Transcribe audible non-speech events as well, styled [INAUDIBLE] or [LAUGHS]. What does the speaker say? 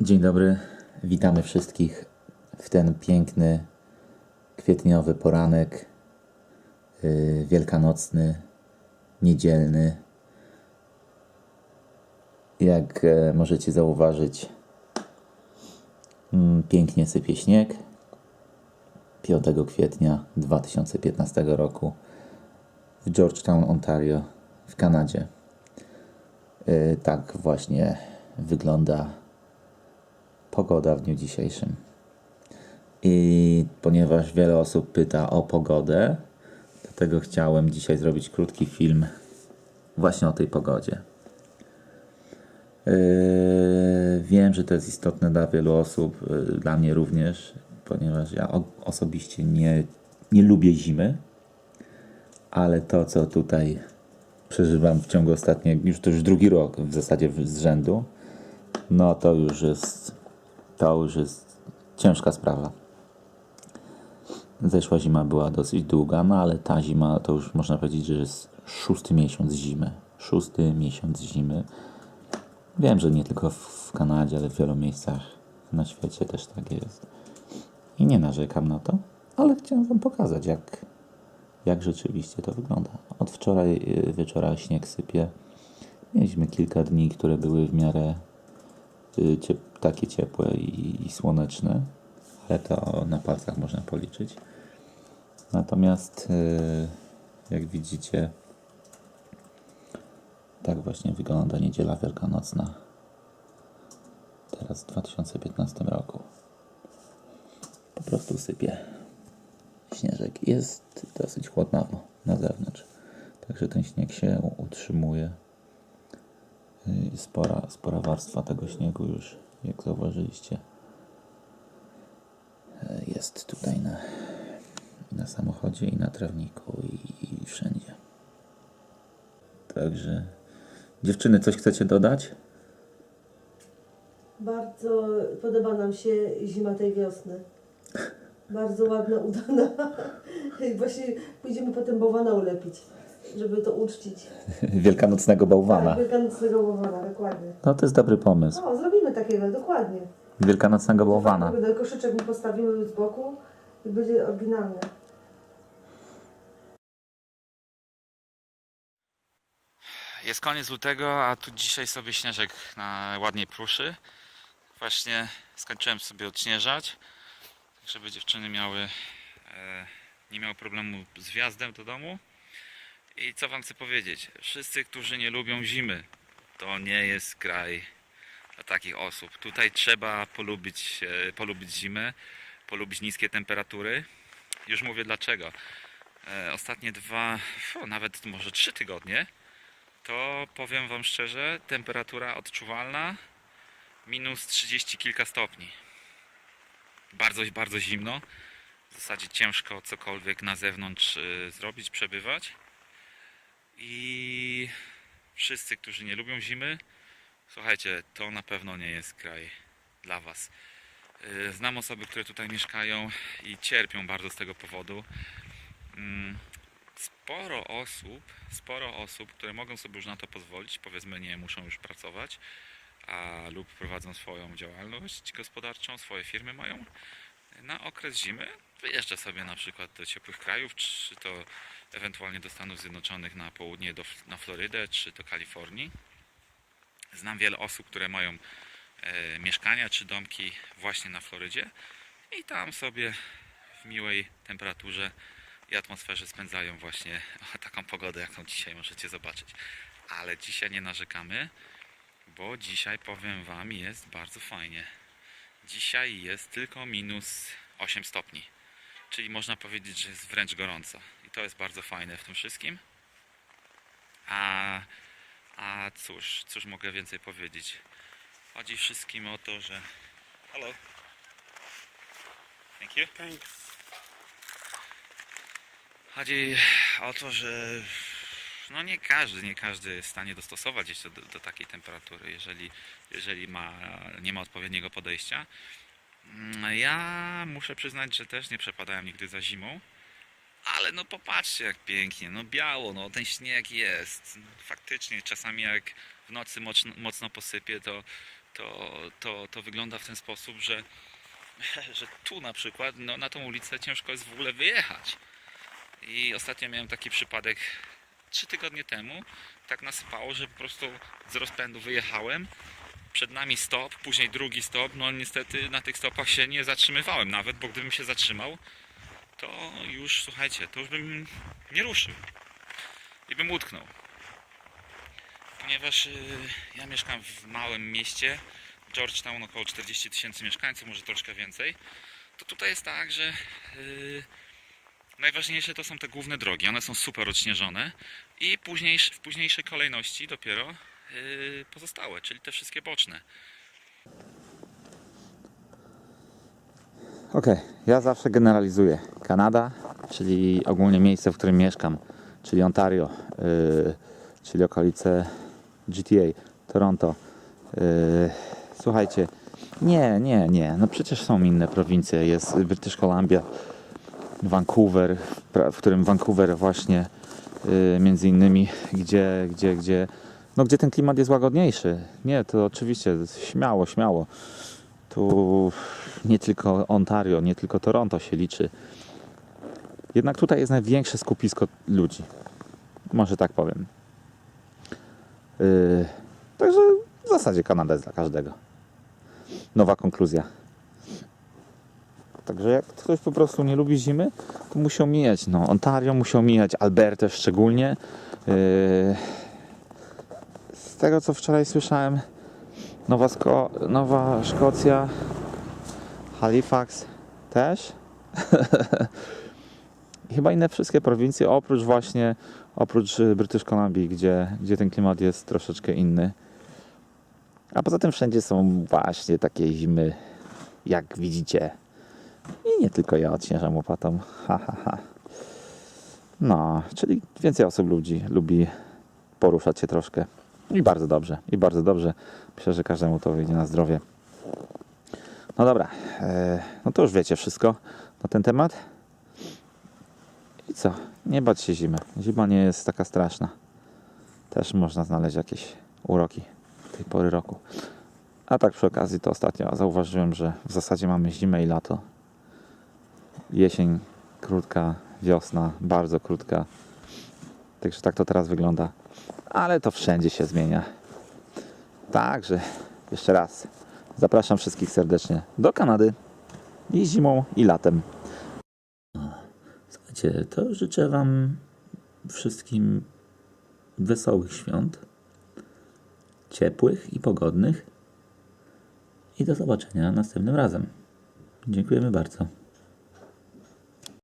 Dzień dobry, witamy wszystkich w ten piękny kwietniowy poranek, yy, wielkanocny, niedzielny. Jak e, możecie zauważyć, mm, pięknie sypie śnieg. 5 kwietnia 2015 roku w Georgetown, Ontario, w Kanadzie. Yy, Tak właśnie wygląda pogoda w dniu dzisiejszym. I ponieważ wiele osób pyta o pogodę, dlatego chciałem dzisiaj zrobić krótki film właśnie o tej pogodzie. Yy, wiem, że to jest istotne dla wielu osób, yy, dla mnie również, ponieważ ja osobiście nie, nie lubię zimy, ale to, co tutaj przeżywam w ciągu ostatniego, już to już drugi rok w zasadzie z rzędu, no to już jest, to już jest ciężka sprawa. Zeszła zima była dosyć długa, no ale ta zima to już można powiedzieć, że jest szósty miesiąc zimy. Szósty miesiąc zimy. Wiem, że nie tylko w Kanadzie, ale w wielu miejscach na świecie też tak jest. I nie narzekam na to, ale chciałem Wam pokazać, jak, jak rzeczywiście to wygląda. Od wczoraj y, wieczora śnieg sypie. Mieliśmy kilka dni, które były w miarę y, ciep- takie ciepłe i, i słoneczne, ale to na palcach można policzyć. Natomiast y, jak widzicie, tak właśnie wygląda niedziela wielkanocna. Teraz w 2015 roku. Po prostu sypie śnieżek. Jest dosyć chłodnawo na zewnątrz. Także ten śnieg się utrzymuje. Y, Spora, spora warstwa tego śniegu już, jak zauważyliście, y, jest tutaj na, na samochodzie, i na trawniku, i, i wszędzie. Także, dziewczyny, coś chcecie dodać? Bardzo podoba nam się zima tej wiosny. Bardzo ładna, udana. [LAUGHS] Właśnie pójdziemy potem bałwana ulepić, żeby to uczcić. [LAUGHS] Wielkanocnego bałwana. Tak, wielkanocnego bałwana, dokładnie. No to jest dobry pomysł. O, zrobimy takiego, dokładnie. Wielkanocnego bałwana. Do koszyczek mu postawimy z boku i będzie oryginalne. Jest koniec lutego, a tu dzisiaj sobie śnieżek na ładnie pruszy. Właśnie skończyłem sobie odśnieżać, tak żeby dziewczyny miały, e, nie miały problemu z wjazdem do domu. I co wam chcę powiedzieć? Wszyscy, którzy nie lubią zimy, to nie jest kraj dla takich osób. Tutaj trzeba polubić, e, polubić zimę, polubić niskie temperatury. Już mówię dlaczego. E, ostatnie dwa, nawet może trzy tygodnie to powiem Wam szczerze, temperatura odczuwalna minus 30 kilka stopni. Bardzo, bardzo zimno. W zasadzie ciężko cokolwiek na zewnątrz y, zrobić, przebywać. I wszyscy, którzy nie lubią zimy, słuchajcie, to na pewno nie jest kraj dla Was. Y, Znam osoby, które tutaj mieszkają i cierpią bardzo z tego powodu. Mm, sporo osób, sporo osób, które mogą sobie już na to pozwolić, powiedzmy nie muszą już pracować, a lub prowadzą swoją działalność gospodarczą, swoje firmy mają, na okres zimy wyjeżdża sobie na przykład do ciepłych krajów, czy to ewentualnie do Stanów Zjednoczonych na południe, do, na Florydę, czy do Kalifornii. Znam wiele osób, które mają e, mieszkania czy domki właśnie na Florydzie i tam sobie w miłej temperaturze i atmosferze spędzają właśnie [LAUGHS] taką pogodę, jaką dzisiaj możecie zobaczyć. Ale dzisiaj nie narzekamy, bo dzisiaj powiem Wam jest bardzo fajnie. Dzisiaj jest tylko minus 8 stopni, czyli można powiedzieć, że jest wręcz gorąco. I to jest bardzo fajne w tym wszystkim. A, a cóż, cóż mogę więcej powiedzieć? Chodzi wszystkim o to, że. Hello. Thank you. Thanks. Chodzi o to, że no nie każdy, nie każdy jest w stanie dostosować się do, do takiej temperatury, jeżeli, jeżeli ma, nie ma odpowiedniego podejścia. Mm, Ja muszę przyznać, że też nie przepadałem nigdy za zimą, ale no popatrzcie jak pięknie, no biało, no ten śnieg jest. Faktycznie czasami jak w nocy mocno, mocno posypie, to, to, to, to wygląda w ten sposób, że, [LAUGHS] że tu na przykład no, na tą ulicę ciężko jest w ogóle wyjechać. I ostatnio miałem taki przypadek trzy tygodnie temu. Tak nasypało, że po prostu z rozpędu wyjechałem. Przed nami stop, później drugi stop. No niestety na tych stopach się nie zatrzymywałem nawet, bo gdybym się zatrzymał, to już słuchajcie, to już bym nie ruszył. I bym utknął. Ponieważ y, ja mieszkam w małym mieście, Georgetown około 40 tysięcy mieszkańców, może troszkę więcej, to tutaj jest tak, że y, najważniejsze to są te główne drogi. One są super odśnieżone i później, w późniejszej kolejności dopiero y, pozostałe, czyli te wszystkie boczne. Okej, ja zawsze generalizuję. Kanada, czyli ogólnie miejsce, w którym mieszkam, czyli Ontario, yy, czyli okolice GTA, Toronto. Yy, słuchajcie, nie, nie, nie, no przecież są inne prowincje. Jest British Columbia, Vancouver, w którym Vancouver właśnie yy, między innymi, gdzie, gdzie, gdzie, no gdzie ten klimat jest łagodniejszy. Nie, to oczywiście, śmiało, śmiało. Tu nie tylko Ontario, nie tylko Toronto się liczy. Jednak tutaj jest największe skupisko ludzi. Może tak powiem. Yy, także w zasadzie Kanada jest dla każdego. Nowa konkluzja. Także jak ktoś po prostu nie lubi zimy, to musiał mijać. No, Ontario musiał mijać, Albertę szczególnie. Yy, z tego co wczoraj słyszałem, Nowa, Sko- Nowa Szkocja, Halifax też. [LAUGHS] Chyba inne wszystkie prowincje, oprócz właśnie, oprócz y, British Columbia, gdzie, gdzie ten klimat jest troszeczkę inny. A poza tym wszędzie są właśnie takie zimy, jak widzicie. I nie tylko ja odśnieżam łopatą. Ha, ha, ha. No, czyli więcej osób ludzi lubi poruszać się troszkę. I bardzo dobrze, i bardzo dobrze. Myślę, że każdemu to wyjdzie na zdrowie. No dobra, e, no to już wiecie wszystko na ten temat. I co? Nie bać się zimy. Zima nie jest taka straszna. Też można znaleźć jakieś uroki tej pory roku. A tak przy okazji to ostatnio zauważyłem, że w zasadzie mamy zimę i lato. Jesień krótka, wiosna bardzo krótka. Także tak to teraz wygląda. Ale to wszędzie się zmienia. Także jeszcze raz zapraszam wszystkich serdecznie do Kanady i zimą i latem. Słuchajcie, to życzę Wam wszystkim wesołych świąt, ciepłych i pogodnych i do zobaczenia następnym razem. Dziękujemy bardzo.